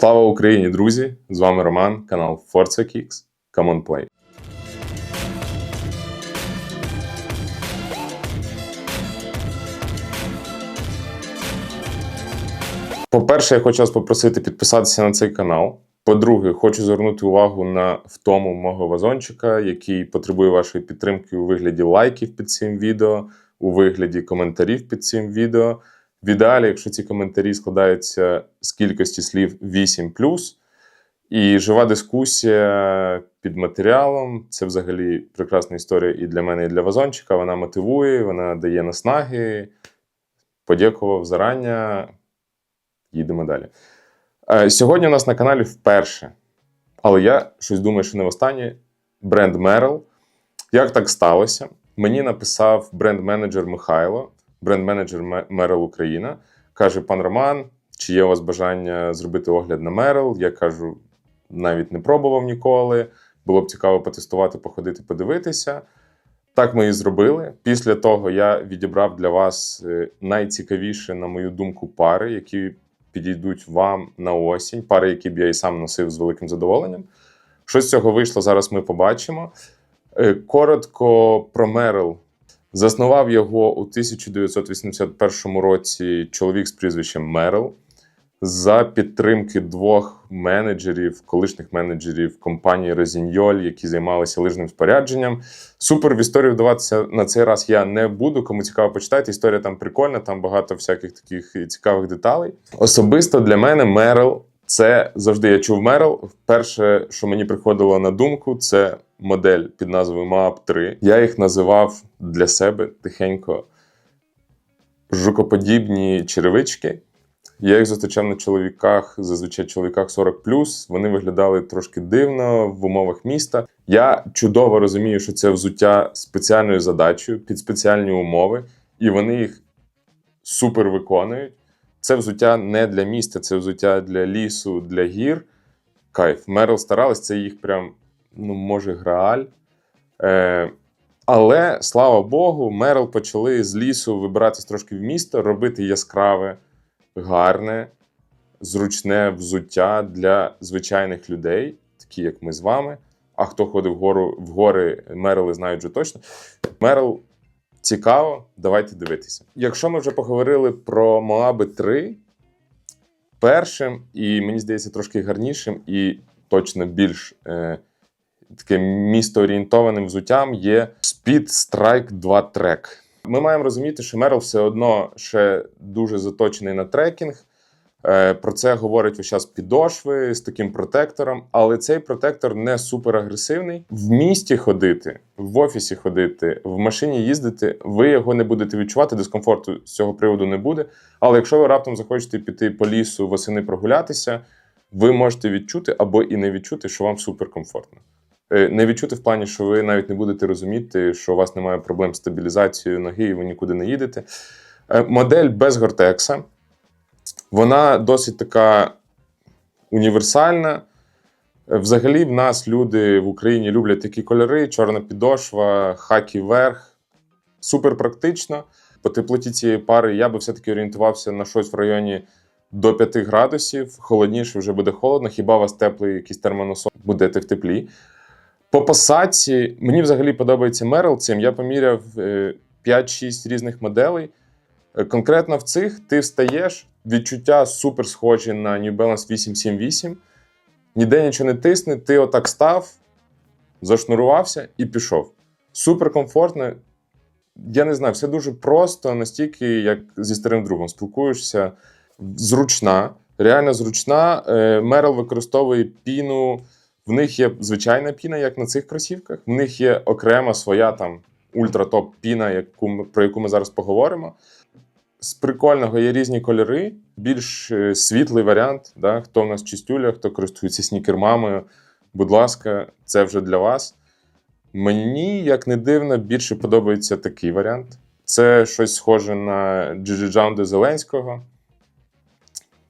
Слава Україні, друзі! З вами Роман, канал Forza Kicks. Come on play. По-перше, я хочу вас попросити підписатися на цей канал. По-друге, хочу звернути увагу на втому мого вазончика, який потребує вашої підтримки у вигляді лайків під цим відео, у вигляді коментарів під цим відео. В ідеалі, якщо ці коментарі складаються з кількості слів 8 і жива дискусія під матеріалом. Це взагалі прекрасна історія і для мене, і для вазончика. Вона мотивує, вона дає наснаги. Подякував зарання. Їдемо далі. Е, Сьогодні у нас на каналі вперше, але я щось думаю, що не востаннє. Бренд Merrell. Як так сталося? Мені написав бренд-менеджер Михайло, бренд-менеджер Merrell Україна. Каже: пан Роман, чи є у вас бажання зробити огляд на Merrell? Я кажу, навіть не пробував ніколи. Було б цікаво потестувати, походити, подивитися. Так ми і зробили. Після того я відібрав для вас е, найцікавіші, на мою думку, пари, які підійдуть вам на осінь. Пари, які б я і сам носив з великим задоволенням. Що з цього вийшло, зараз ми побачимо. Е, Коротко про Мерл. Заснував його у 1981 році чоловік з прізвищем Мерл за підтримки двох менеджерів, колишніх менеджерів компанії Резіньоль, які займалися лижним спорядженням. Супер в історію вдаватися на цей раз я не буду. Кому цікаво, почитайте. Історія там прикольна, там багато всяких таких цікавих деталей. Особисто для мене Мерл це завжди я чув Мерл. Перше, що мені приходило на думку, це модель під назвою Moab 3. Я їх називав для себе тихенько жукоподібні черевички. Я їх зустрічав на чоловіках, зазвичай чоловіках 40+, Вони виглядали трошки дивно в умовах міста. Я чудово розумію, що це взуття спеціальною задачею під спеціальні умови, і вони їх супер виконують. Це взуття не для міста, це взуття для лісу, для гір. Кайф. Мерл старалась, це їх прям, ну, може, грааль. Е, але слава Богу, Мерл почали з лісу вибиратись трошки в місто, робити яскраве гарне, зручне взуття для звичайних людей, такі як ми з вами. А хто ходив вгору, в гори Мерли, знають вже точно. Мерл цікаво, давайте дивитися. Якщо ми вже поговорили про Моаби 3, першим, і мені здається, трошки гарнішим, і точно більш е, таким містоорієнтованим взуттям є Speed Strike 2 Track. Ми маємо розуміти, що Мерл все одно ще дуже заточений на трекінг. Е, про це говорить весь час підошви з таким протектором, але цей протектор не супер агресивний. В місті ходити, в офісі ходити, в машині їздити, ви його не будете відчувати. Дискомфорту з цього приводу не буде. Але якщо ви раптом захочете піти по лісу восени прогулятися, ви можете відчути або і не відчути, що вам суперкомфортно. Е, не відчути в плані, що ви навіть не будете розуміти, що у вас немає проблем з стабілізацією ноги і ви нікуди не їдете. Е, модель без гортекса. Вона досить така універсальна. Е, взагалі, в нас люди в Україні люблять такі кольори: чорна підошва, хакі верх. Супер практично. По теплоті цієї пари я би все-таки орієнтувався на щось в районі до 5 градусів. Холодніше вже буде холодно. Хіба у вас теплий якийсь термоносом будете в теплі? По посадці мені взагалі подобається Мерл цим. Я поміряв 5-6 різних моделей. Е, конкретно в цих ти встаєш, відчуття супер схожі на New Balance 878. Ніде нічого не тисне, ти отак став, зашнурувався і пішов. Супер комфортно. Я не знаю, все дуже просто, настільки, як зі старим другом спілкуєшся. Зручна, реально зручна. Мерл використовує піну. В них є звичайна піна, як на цих кросівках. В них є окрема своя там ультра-топ піна, яку, про яку ми зараз поговоримо. З прикольного є різні кольори, більш е, світлий варіант. Да? Хто в нас чистюля, хто користується снікермамою. Будь ласка, це вже для вас. Мені, як не дивно, більше подобається такий варіант. Це щось схоже на Джиджаунди Зеленського.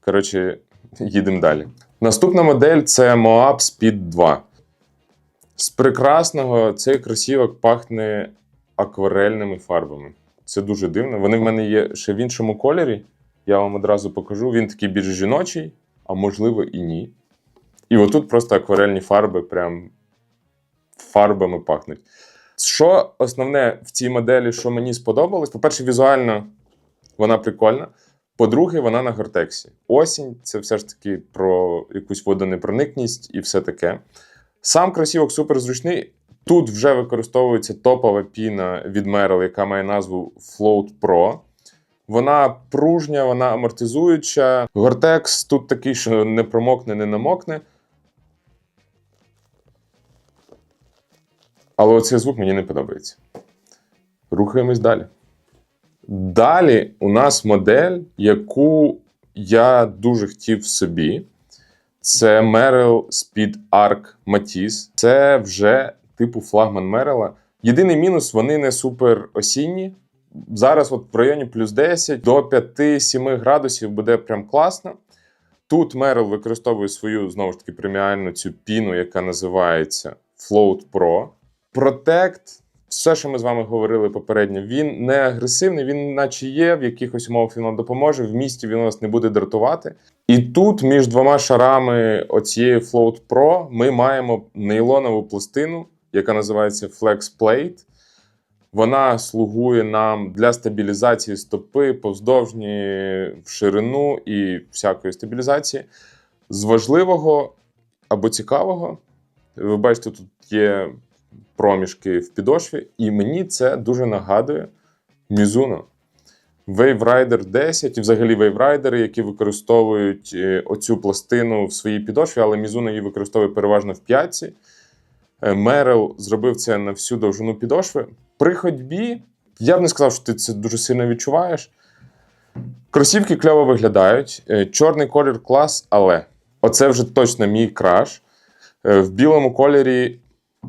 Коротше, їдемо далі. Наступна модель це Moab Speed 2. З прекрасного цей кросівок пахне акварельними фарбами. Це дуже дивно. Вони в мене є ще в іншому кольорі. Я вам одразу покажу. Він такий більш жіночий, а можливо і ні. І отут просто акварельні фарби прям фарбами пахнуть. Що основне в цій моделі, що мені сподобалось? По-перше, візуально вона прикольна. По-друге, вона на гортексі. Осінь це все ж таки про якусь водонепроникність і все таке. Сам кросівок супер зручний. Тут вже використовується топова піна від Merrell, яка має назву Float Pro. Вона пружня, вона амортизуюча. Гортекс тут такий, що не промокне, не намокне. Але оцей звук мені не подобається. Рухаємось далі. Далі у нас модель, яку я дуже хотів собі. Це Merrell Speed Arc Matisse. Це вже типу флагман Мерела. Єдиний мінус, вони не супер осінні. Зараз, от в районі плюс 10 до 5-7 градусів буде прям класно. Тут Merrell використовує свою знову ж таки преміальну цю піну, яка називається Float Pro. Protect, все, що ми з вами говорили попередньо, він не агресивний, він наче є, в якихось умовах він вам допоможе. В місті він вас не буде дратувати. І тут між двома шарами оцієї Float Pro ми маємо нейлонову пластину, яка називається Flex Plate. Вона слугує нам для стабілізації стопи повздовжні в ширину і всякої стабілізації. З важливого або цікавого, ви бачите, тут є проміжки в підошві, і мені це дуже нагадує Mizuno. Wave Rider 10 і взагалі Wave Rider, які використовують е, оцю пластину в своїй підошві, але Mizuno її використовує переважно в п'ятці. Мерел зробив це на всю довжину підошви. При ходьбі я б не сказав, що ти це дуже сильно відчуваєш. Кросівки кльово виглядають. Е, Чорний колір клас, але оце вже точно мій краш. Е, В білому кольорі,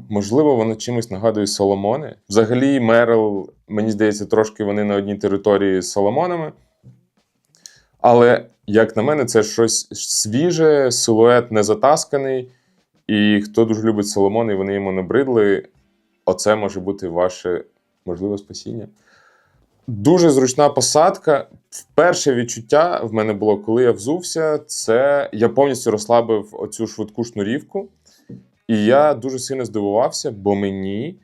можливо, воно чимось нагадує Соломони. Взагалі, Мерел, мені здається, трошки вони на одній території з Соломонами. Але, як на мене, це щось свіже, силует не затасканий. І хто дуже любить Соломони, і вони йому набридли, оце може бути ваше можливе спасіння. Дуже зручна посадка. Перше відчуття в мене було, коли я взувся, це я повністю розслабив оцю швидку шнурівку. І я дуже сильно здивувався, бо мені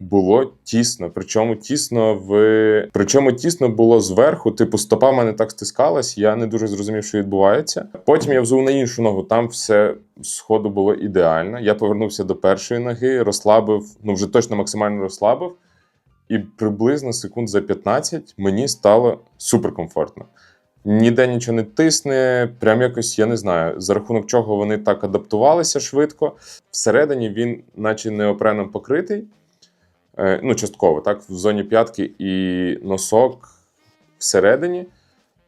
було тісно. Причому тісно в причому тісно було зверху. Типу, стопа в мене так стискалась, я не дуже зрозумів, що відбувається. Потім я взув на іншу ногу, там все сходу було ідеально. Я повернувся до першої ноги, розслабив, ну вже точно максимально розслабив. І приблизно секунд за 15 мені стало суперкомфортно. Ніде нічого не тисне, прям якось я не знаю, за рахунок чого вони так адаптувалися швидко. Всередині він, наче неопреном покритий, е, ну, частково, так, в зоні п'ятки і носок всередині.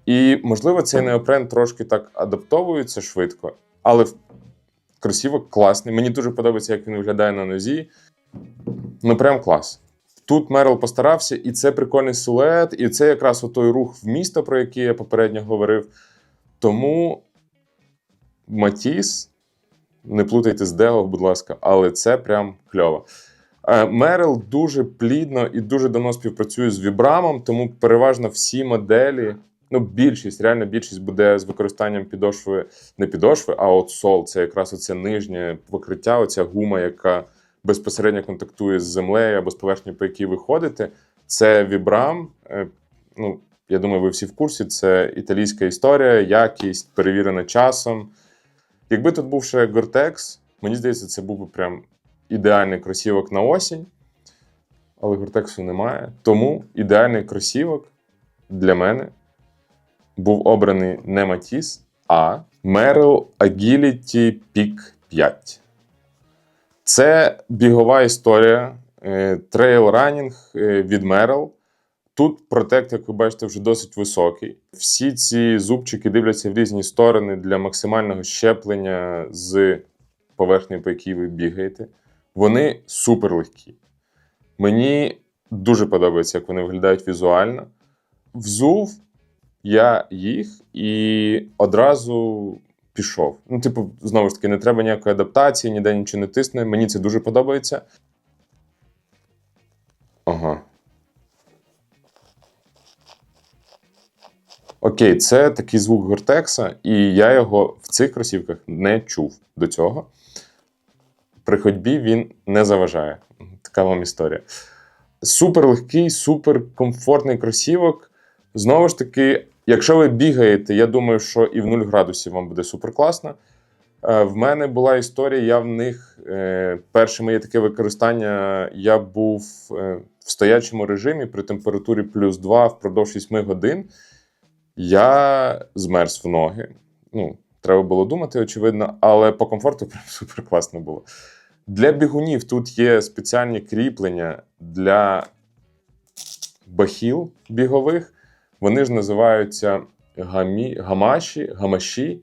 І, можливо, цей неопрен трошки так адаптовується швидко, але кросівок класний. Мені дуже подобається, як він виглядає на нозі. Ну, прям клас. Тут Мерл постарався, і це прикольний силует, і це якраз той рух в місто, про який я попередньо говорив. Тому Матіс, не плутайте з Део, будь ласка, але це прям кльово. Е, Мерл дуже плідно і дуже давно співпрацює з Вібрамом, тому переважно всі моделі, ну, більшість, реально більшість буде з використанням підошви, не підошви, а от сол. Це якраз оце нижнє покриття, оця гума, яка безпосередньо контактує з землею або з поверхнею, по якій ви ходите. Це Vibram. Е, Ну, я думаю, ви всі в курсі. Це італійська історія, якість перевірена часом. Якби тут був ще Gore-Tex, мені здається, це був би прям ідеальний кросівок на осінь. Але Гортексу немає. Тому ідеальний кросівок для мене був обраний не Матіс, а Merrell Agility Peak 5. Це бігова історія, трейл ранінг від Merrell. Тут протект, як ви бачите, вже досить високий. Всі ці зубчики дивляться в різні сторони для максимального щеплення з поверхні, по якій ви бігаєте. Вони супер легкі. Мені дуже подобається, як вони виглядають візуально. Взув я їх і одразу пішов. Ну, типу, знову ж таки, не треба ніякої адаптації, ніде нічого не тисне. Мені це дуже подобається. Ага. Окей, це такий звук Гортекса, і я його в цих кросівках не чув до цього. При ходьбі він не заважає. Така вам історія. Супер легкий, супер комфортний кросівок. Знову ж таки, якщо ви бігаєте, я думаю, що і в 0 градусів вам буде супер класно. Е, В мене була історія, я в них е, перше моє таке використання. Я був е, в стоячому режимі при температурі плюс 2 впродовж 8 годин. Я змерз в ноги. Ну, треба було думати, очевидно, але по комфорту прям супер класно було. Для бігунів тут є спеціальні кріплення для бахіл бігових. Вони ж називаються гамі, гамаші, гамаші.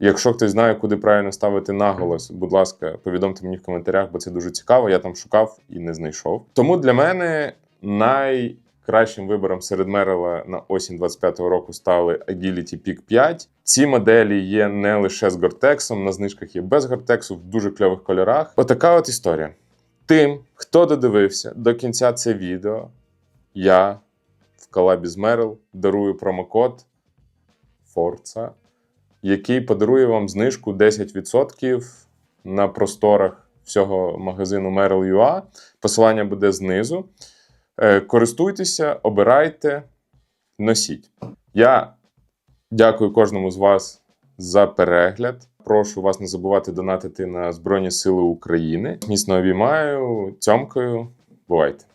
Якщо хтось знає, куди правильно ставити наголос, будь ласка, повідомте мені в коментарях, бо це дуже цікаво. Я там шукав і не знайшов. Тому для мене найкращим вибором серед Мерила на осінь 25-го року стали Agility Peak 5. Ці моделі є не лише з гортексом, на знижках є без гортексу в дуже кльових кольорах. Отака от історія. Тим, хто додивився до кінця це відео, я колабі з Мерил дарую промокод Forza який подарує вам знижку 10% на просторах всього магазину Merrill.ua. Посилання буде знизу. Е, Користуйтеся, обирайте, носіть. Я дякую кожному з вас за перегляд. Прошу вас не забувати донатити на Збройні Сили України. Міцно обіймаю, цьомкою. Бувайте!